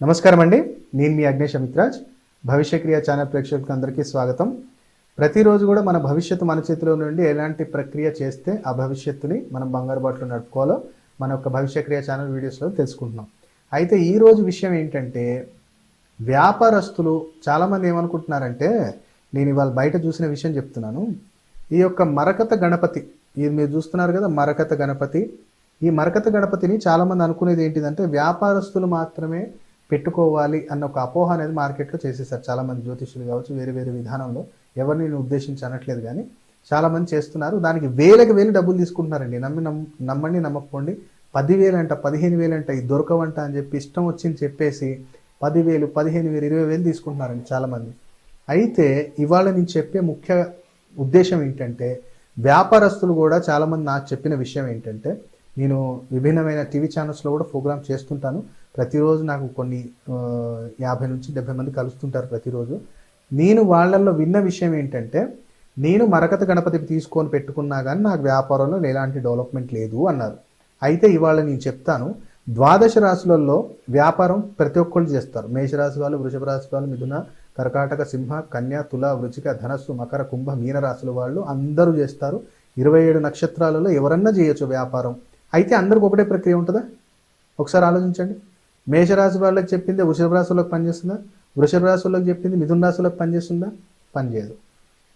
నమస్కారం అండి నేను మీ అగ్నేష్ అమిత్రాజ్. భవిష్యక్రియ ఛానల్ ప్రేక్షకులకు అందరికీ స్వాగతం. ప్రతిరోజు కూడా మన భవిష్యత్తు మన చేతిలో నుండి ఎలాంటి ప్రక్రియ చేస్తే ఆ భవిష్యత్తుని మనం బంగారు బాటలో నడుపుకోవాలో మన యొక్క భవిష్యక్రియ ఛానల్ వీడియోస్లో తెలుసుకుంటున్నాం. అయితే ఈరోజు విషయం ఏంటంటే వ్యాపారస్తులు చాలామంది ఏమనుకుంటున్నారంటే నేను ఇవాళ బయట చూసిన విషయం చెప్తున్నాను. ఈ యొక్క మరకత గణపతి ఇది మీరు చూస్తున్నారు కదా మరకత గణపతి. ఈ మరకత గణపతిని చాలామంది అనుకునేది ఏంటిదంటే వ్యాపారస్తులు మాత్రమే పెట్టుకోవాలి అన్న ఒక అపోహ అనేది మార్కెట్లో చేసేసారు చాలామంది జ్యోతిష్యులు కావచ్చు వేరే వేరే విధానంలో. ఎవరిని నేను ఉద్దేశించి అనట్లేదు కానీ చాలామంది చేస్తున్నారు. దానికి వేలకు వేలు డబ్బులు తీసుకుంటున్నారండి. నమ్మి నమ్మ నమ్మండి నమ్మకపోండి. పదివేలంట పదిహేను వేలంట ఇది దొరకవంట అని చెప్పి ఇష్టం వచ్చింది చెప్పేసి పదివేలు పదిహేను వేలు ఇరవై వేలు తీసుకుంటున్నారండి చాలామంది. అయితే ఇవాళ నేను చెప్పే ముఖ్య ఉద్దేశం ఏంటంటే వ్యాపారస్తులు కూడా చాలామంది నాకు చెప్పిన విషయం ఏంటంటే నేను విభిన్నమైన టీవీ ఛానల్స్లో కూడా ప్రోగ్రామ్ చేస్తుంటాను. ప్రతిరోజు నాకు కొన్ని యాభై నుంచి డెబ్బై మంది కలుస్తుంటారు ప్రతిరోజు. నేను వాళ్ళల్లో విన్న విషయం ఏంటంటే నేను మరకత గణపతి తీసుకొని పెట్టుకున్నా కానీ నాకు వ్యాపారంలో ఎలాంటి డెవలప్మెంట్ లేదు అన్నారు. అయితే ఇవాళ నేను చెప్తాను ద్వాదశ రాశులలో వ్యాపారం ప్రతి ఒక్కళ్ళు చేస్తారు. మేషరాశి వాళ్ళు వృషభ రాశి వాళ్ళు మిథున కర్కాటక సింహ కన్య తుల వృచిక ధనస్సు మకర కుంభ మీన రాశుల వాళ్ళు అందరూ చేస్తారు. ఇరవై ఏడు నక్షత్రాలలో ఎవరన్నా చేయొచ్చు వ్యాపారం. అయితే అందరికి ఒకటే ప్రక్రియ ఉంటుందా? ఒకసారి ఆలోచించండి. మేషరాశి వాళ్ళకి చెప్పింది వృషభ రాశులకు పనిచేస్తుందా? వృషభ రాశులకు చెప్పింది మిథున రాశులకు పనిచేస్తుందా? పనిచేయదు.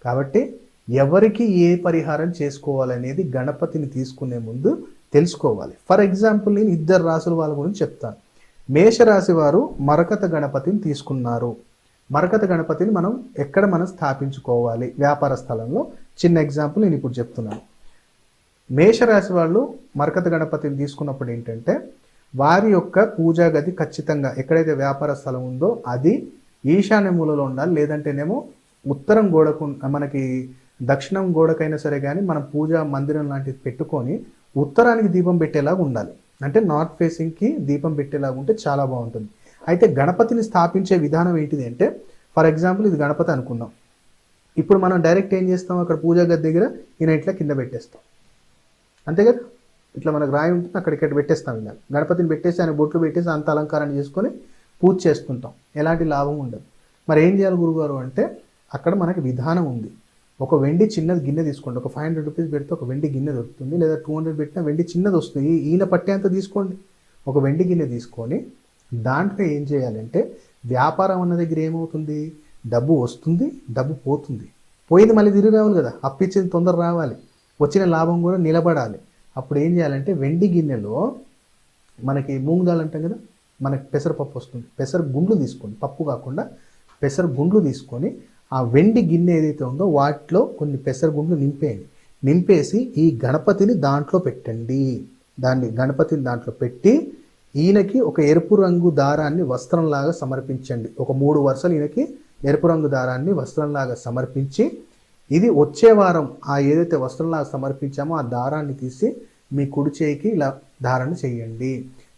కాబట్టి ఎవరికి ఏ పరిహారం చేసుకోవాలనేది గణపతిని తీసుకునే ముందు తెలుసుకోవాలి. ఫర్ ఎగ్జాంపుల్ నేను ఇద్దరు రాసుల వాళ్ళ గురించి చెప్తాను. మేషరాశి వారు మరకత గణపతిని తీసుకున్నారు. మరకత గణపతిని మనం ఎక్కడ మనం స్థాపించుకోవాలి? వ్యాపార స్థలంలో. చిన్న ఎగ్జాంపుల్ నేను ఇప్పుడు చెప్తున్నాను. మేషరాశి వాళ్ళు మరకత గణపతిని తీసుకున్నప్పుడు ఏంటంటే వారి యొక్క పూజా గది ఖచ్చితంగా ఎక్కడైతే వ్యాపార స్థలం ఉందో అది ఈశాన్య మూలలో ఉండాలి. లేదంటేనేమో ఉత్తరం గోడకు మనకి దక్షిణం గోడకైనా సరే కానీ మనం పూజా మందిరం లాంటిది పెట్టుకొని ఉత్తరానికి దీపం పెట్టేలాగా ఉండాలి. అంటే నార్త్ ఫేసింగ్కి దీపం పెట్టేలాగా ఉంటే చాలా బాగుంటుంది. అయితే గణపతిని స్థాపించే విధానం ఏంటిది అంటే ఫర్ ఎగ్జాంపుల్ ఇది గణపతి అనుకుందాం. ఇప్పుడు మనం డైరెక్ట్ ఏం చేస్తాం? అక్కడ పూజా గది దగ్గర ఈయన ఇట్లా కింద పెట్టేస్తాం. అంతే కదా? ఇట్లా మనకు రాయి ఉంటుంది అక్కడ ఇక్కడ పెట్టేస్తాం ఇలా గణపతిని పెట్టేసి ఆయన బొట్లు పెట్టేసి అంత అలంకారం చేసుకొని పూజ చేసుకుంటాం. ఎలాంటి లాభం ఉండదు. మరి ఏం చేయాలి గురుగారు అంటే అక్కడ మనకి విధానం ఉంది. ఒక వెండి చిన్నది గిన్నె తీసుకోండి. ఒక ఫైవ్ హండ్రెడ్ రూపీస్ పెడితే ఒక వెండి గిన్నె దొరుకుతుంది లేదా టూ హండ్రెడ్ పెట్టినా వెండి చిన్నది వస్తుంది. ఈయన ఈయన పట్టేంత తీసుకోండి. ఒక వెండి గిన్నె తీసుకొని దాంట్లో ఏం చేయాలంటే వ్యాపారం అన్న దగ్గర ఏమవుతుంది? డబ్బు వస్తుంది డబ్బు పోతుంది. పోయింది మళ్ళీ తిరిగి రావాలి కదా. అప్పిచ్చింది తొందర రావాలి. వచ్చిన లాభం కూడా నిలబడాలి. అప్పుడు ఏం చేయాలంటే వెండి గిన్నెలో మనకి మూంగ్ దాల్ అంటాం కదా మనకి పెసరపప్పు వస్తుంది. పెసర గుండ్లు తీసుకోండి. పప్పు కాకుండా పెసర గుండ్లు తీసుకొని ఆ వెండి గిన్నె ఏదైతే ఉందో వాటిలో కొన్ని పెసర గుండ్లు నింపేయండి. నింపేసి ఈ గణపతిని దాంట్లో పెట్టండి. దాన్ని గణపతిని దాంట్లో పెట్టి ఈయనకి ఒక ఎరుపు రంగు దారాన్ని వస్త్రంలాగా సమర్పించండి. ఒక మూడు వరుసలు ఈయనకి ఎరుపు రంగు దారాన్ని వస్త్రంలాగా సమర్పించి ఇది వచ్చే వారం ఆ ఏదైతే వస్త్రంలా సమర్పించామో ఆ దారాన్ని తీసి మీ కుడి చేయికి ఇలా ధారణ చేయండి.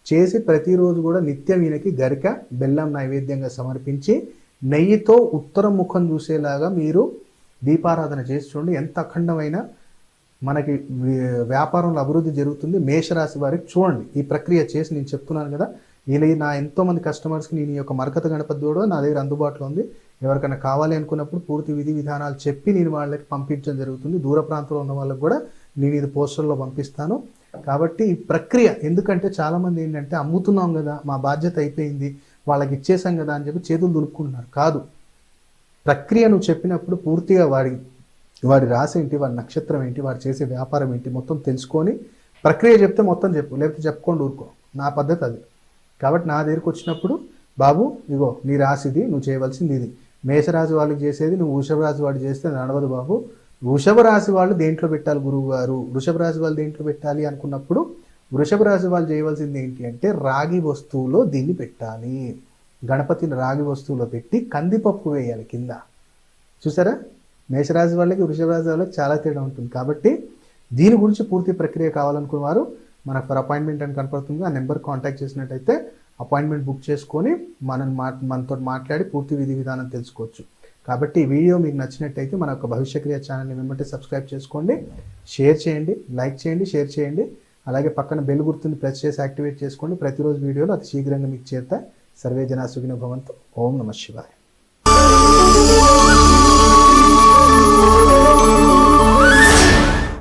చేసి ప్రతిరోజు కూడా నిత్యం ఈయనకి గరిక బెల్లం నైవేద్యంగా సమర్పించి నెయ్యితో ఉత్తర ముఖం చూసేలాగా మీరు దీపారాధన చేసి చూడండి. ఎంత అఖండమైన మనకి వ్యాపారంలో అభివృద్ధి జరుగుతుంది. మేషరాశి వారికి చూడండి. ఈ ప్రక్రియ చేసి నేను చెప్తున్నాను కదా ఇలా నా ఎంతో మంది కస్టమర్స్కి నేను ఈ యొక్క మరకత గణపతి కూడా నా దగ్గర అందుబాటులో ఉంది. ఎవరికైనా కావాలి అనుకున్నప్పుడు పూర్తి విధి విధానాలు చెప్పి నేను వాళ్ళకి పంపించడం జరుగుతుంది. దూర ప్రాంతంలో ఉన్న వాళ్ళకి కూడా నేను ఇది పోస్టర్లో పంపిస్తాను. కాబట్టి ఈ ప్రక్రియ ఎందుకంటే చాలామంది ఏంటంటే అమ్ముతున్నాం కదా మా బాధ్యత అయిపోయింది వాళ్ళకి ఇచ్చేసాం కదా అని చెప్పి చేతులు దులుపుకుంటున్నారు. కాదు. ప్రక్రియ నువ్వు చెప్పినప్పుడు పూర్తిగా వాడి వాడి రాసి ఏంటి వాడి నక్షత్రం ఏంటి వాడు చేసే వ్యాపారం ఏంటి మొత్తం తెలుసుకొని ప్రక్రియ చెప్తే మొత్తం చెప్పు. లేకపోతే చెప్పుకోండి ఊరుకో. నా పద్ధతి అది. కాబట్టి నా దగ్గరికి వచ్చినప్పుడు బాబు ఇగో నీ రాసిది నువ్వు చేయవలసింది ఇది. మేషరాశి వాళ్ళకి చేసేది నువ్వు వృషభ రాశి వాడు చేస్తే నడవదు బాబు. వృషభ రాశి వాళ్ళు దేంట్లో పెట్టాలి గురువు గారు వృషభ రాశి వాళ్ళు దేంట్లో పెట్టాలి అనుకున్నప్పుడు వృషభ రాశి వాళ్ళు చేయవలసింది ఏంటి అంటే రాగి వస్తువులో దీన్ని పెట్టాలి. గణపతిని రాగి వస్తువులో పెట్టి కందిపప్పు వేయాలి కింద. చూసారా? మేషరాశి వాళ్ళకి వృషభ రాశి వాళ్ళకి చాలా తేడా ఉంటుంది. కాబట్టి దీని గురించి పూర్తి ప్రక్రియ కావాలనుకున్న వారు మనకు ఫర్ అపాయింట్మెంట్ అని కనపడుతుంది. ఆ నెంబర్ కాంటాక్ట్ చేసినట్టయితే అపాయింట్మెంట్ బుక్ చేసుకొని మనం మా మనతో మాట్లాడి పూర్తి విధి విధానం తెలుసుకోవచ్చు. కాబట్టి ఈ వీడియో మీకు నచ్చినట్టయితే మన యొక్క భవిష్యక్రియ ఛానల్ని వెంబడి సబ్స్క్రైబ్ చేసుకోండి షేర్ చేయండి లైక్ చేయండి షేర్ చేయండి. అలాగే పక్కన బెల్ గుర్తుని ప్రెస్ చేసి యాక్టివేట్ చేసుకోండి. ప్రతిరోజు వీడియోలు అతి శీఘ్రంగా మీకు చేరుతాయి. సర్వే జనా సుఖినో భవంతు. ఓం నమ శివాయ.